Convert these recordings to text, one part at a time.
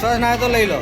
વિશ્વાસ ના તો લઈ લો.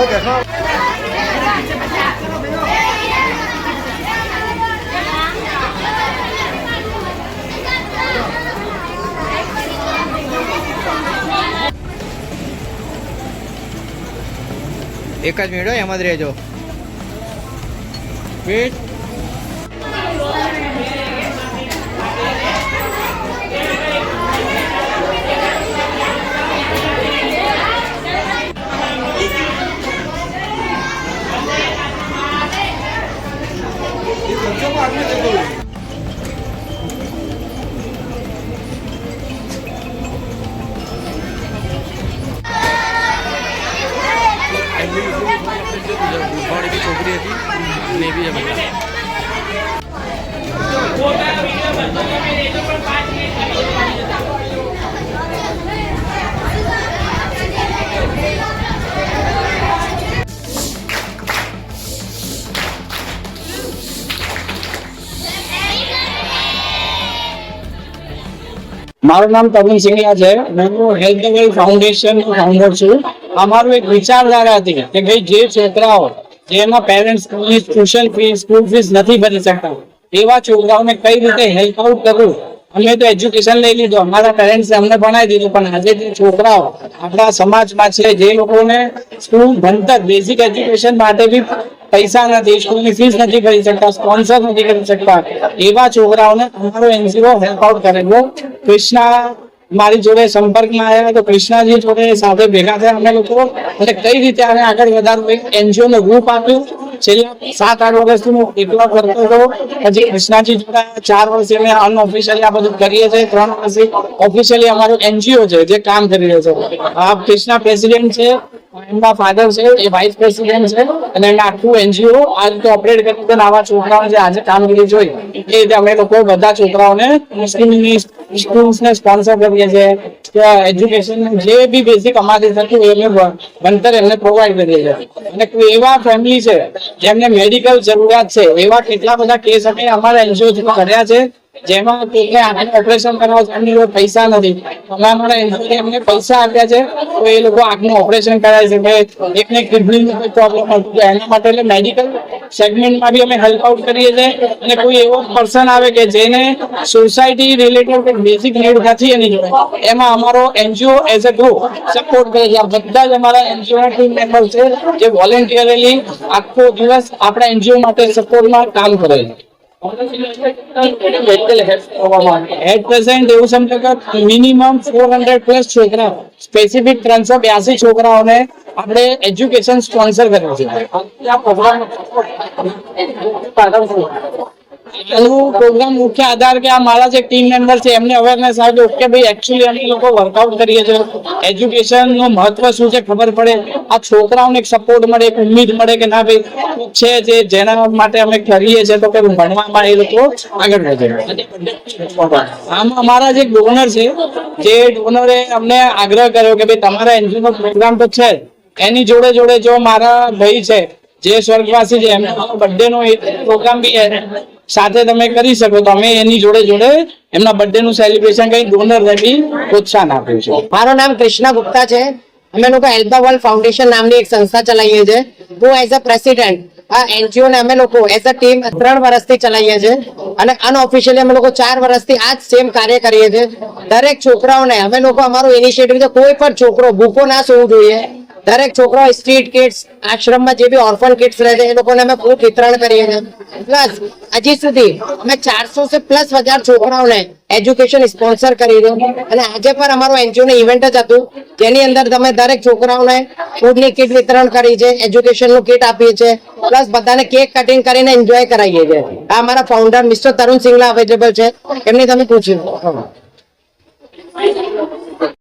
આપો ચશ્મા એક જ મિનિટ હોય એમ જ રહેજો. વેટ દુધવાળી છોકરી હતી ને બી મારું નામ તમિલ સિંઘિયા છે. હું હેલ્થ ફાઉન્ડેશન ફાઉન્ડર છું. અમારું એક વિચારધારા હતી કે ભાઈ જે છોકરાઓ જેના પેરેન્ટ્સ સ્કૂલની ટ્યુશન ફી સ્કૂલ ફીસ નથી ભરી શકતા, એવા છોકરાઓને કઈ રીતે હેલ્પ આઉટ કરવું અમે તો એજ્યુકેશન લઈ લીધું, અમારા પેરેન્ટ્સે અમને ભણાવી દીધું, પણ આજે જે છોકરાઓ આપણા સમાજમાં છે, જે લોકોને સ્કૂલ ભણતર બેઝિક એજ્યુકેશન માટે બી પૈસા નથી સ્કૂલની ફીસ નથી કરી શકતા સ્પોન્સર નથી કરી શકતા, એવા છોકરાઓને અમારો એનજીઓ હેલ્પ આઉટ કરેલો, કૃષ્ણા મારી જોડે સંપર્કમાં આવ્યા તો કૃષ્ણાજી જોડે સાથે ભેગા થયા અમે લોકો. અને કઈ રીતે આને આગળ વધારવું એક એનજીઓ ને રૂપ આપ્યું. છેલ્લા સાત, આઠ વર્ષથી હું એકલો કરતો હતો. પછી કૃષ્ણાજી જોડાયા ચાર વર્ષથી અમે અનઓફિશિયલી આ બધું કરીએ છીએ. ત્રણ વર્ષથી ઓફિશિયલી અમારું એનજીઓ છે જે કામ કરી રહ્યો છે. આ કૃષ્ણા પ્રેસિડેન્ટ છે, એમના ફાધર છે, એ વાઇસ પ્રેસિડેન્ટ છે અને એના આખું એનજીઓ આ રીતે ઓપરેટ કરી છે આવા છોકરાઓને જે આજે કામગીરી જોઈ એ રીતે અમે લોકો બધા છોકરાઓને મુસ્લિમની સ્કૂલ્સને સ્પોન્સર કરીએ છીએ. કે એજ્યુકેશન જે બી બેઝિક અમારી થતું હોય અમે ભણતર એમને પ્રોવાઈડ કરીએ છીએ અને એવા ફેમિલી છે, જેમને મેડિકલ જરૂરિયાત છે, એવા કેટલા બધા કેસ અમે અમારા એનજીઓ કર્યા છે, જેમાં કોઈને આંખનું ઓપરેશન કરવા એમની જોડે પૈસા નથી. અમે અમારા એનજીઓ એમને પૈસા આપ્યા છે, તો એ લોકો આંખનું ઓપરેશન કરાય છે. એકને કિડનીનો પ્રોબ્લેમ હતું એના માટે મેડિકલ સેગમેન્ટમાં બી અમે હેલ્પ આઉટ કરીએ છીએ અને કોઈ એવો પર્સન આવે કે જેને સોસાયટી રિલેટેડ કોઈ બેઝિક નીડ નથી એની જોડે, એમાં અમારો NGO as a group support કરે છે. આ બધા જ અમારા એનજીઓ ટીમ મેમ્બર છે જે વોલેન્ટિયરલી આખો દિવસ આપણા એનજીઓ માટે સપોર્ટમાં કામ કરે છે. એટ પ્રેઝન્ટ એવું સમજો કે મિનિમમ ફોર હંડ્રેડ પ્લસ છોકરા સ્પેસિફિક ત્રણસો બ્યાસી છોકરાઓને આપણે એજ્યુકેશન સ્પોન્સર કર્યું છે એનું પ્રોગ્રામ મુખ્ય આધાર કે આ મારા જે ટીમ મેમ્બર છે, એમને અવેરનેસ આપ્યો કે ભાઈ એકચ્યુઅલી અમે લોકો વર્કઆઉટ કરીએ છીએ. એજ્યુકેશનનું મહત્વ શું છે ખબર પડે? આ છોકરાઓને એક સપોર્ટ મળે, એક ઉમ્મીદ મળે કે ના ભાઈ છે જે જેના માટે અમે કરીએ છીએ તો કે ભણવામાં એ લોકો આગળ વધે. આમાં અમારા જે ડોનર છે, જે ડોનરે અમને આગ્રહ કર્યો કે ભાઈ તમારા એનજીઓ નો પ્રોગ્રામ તો છે. એની જોડે જોડે જો મારા ભાઈ છે, જે સ્વર્ગવાસી છે, એમનો બર્થડે નો એક પ્રોગ્રામ બી સાથે તમે કરી શકો. તો અમે એની જોડે જોડે એમના બર્થડે નું સેલિબ્રેશન કઈ ડોનર ને બી પ્રોત્સાહન આપ્યું છે. મારું નામ કૃષ્ણા ગુપ્તા છે. અમે લોકો હેલ્પ ધ વર્લ્ડ ફાઉન્ડેશન નામની એક સંસ્થા ચલાવીએ છીએ. હું એઝ અ પ્રેસિડેન્ટ આ એનજીઓ ને અમે લોકો એઝ અ ટીમ ત્રણ વર્ષથી ચલાવીએ છીએ. અને અનઓફિશિયલી અમે લોકો ચાર વર્ષથી આ જ સેમ કાર્ય કરીએ છીએ. દરેક છોકરાઓને, અમે લોકો અમારું ઇનિશિયેટિવ છે, કોઈ પણ છોકરો ભૂખો ના સોવું જોઈએ. દરેક છોકરાઓ સ્ટ્રીટ કિડ્સ આશ્રમમાં જે બી ઓર્ફન કિડ્સ રહે છે, એ લોકોને અમે ખૂબ વિતરણ કરીએ છીએ. પ્લસ હજી સુધી અમે ચારસો સે પ્લસ હજાર છોકરાઓને એજ્યુકેશન સ્પોન્સર કરી રહ્યું અને આજે પણ અમારું એનજીઓ નું ઇવેન્ટ જ હતું, જેની અંદર તમે દરેક છોકરાઓને ફૂડની કીટ વિતરણ કરી છે એજ્યુકેશનનું કિટ આપીએ છીએ. પ્લસ બધાને કેક કટિંગ કરીને એન્જોય કરાવીએ છીએ. આ અમારા founder mister Tarun Singla available છે. એમની તમે પૂછ્યું.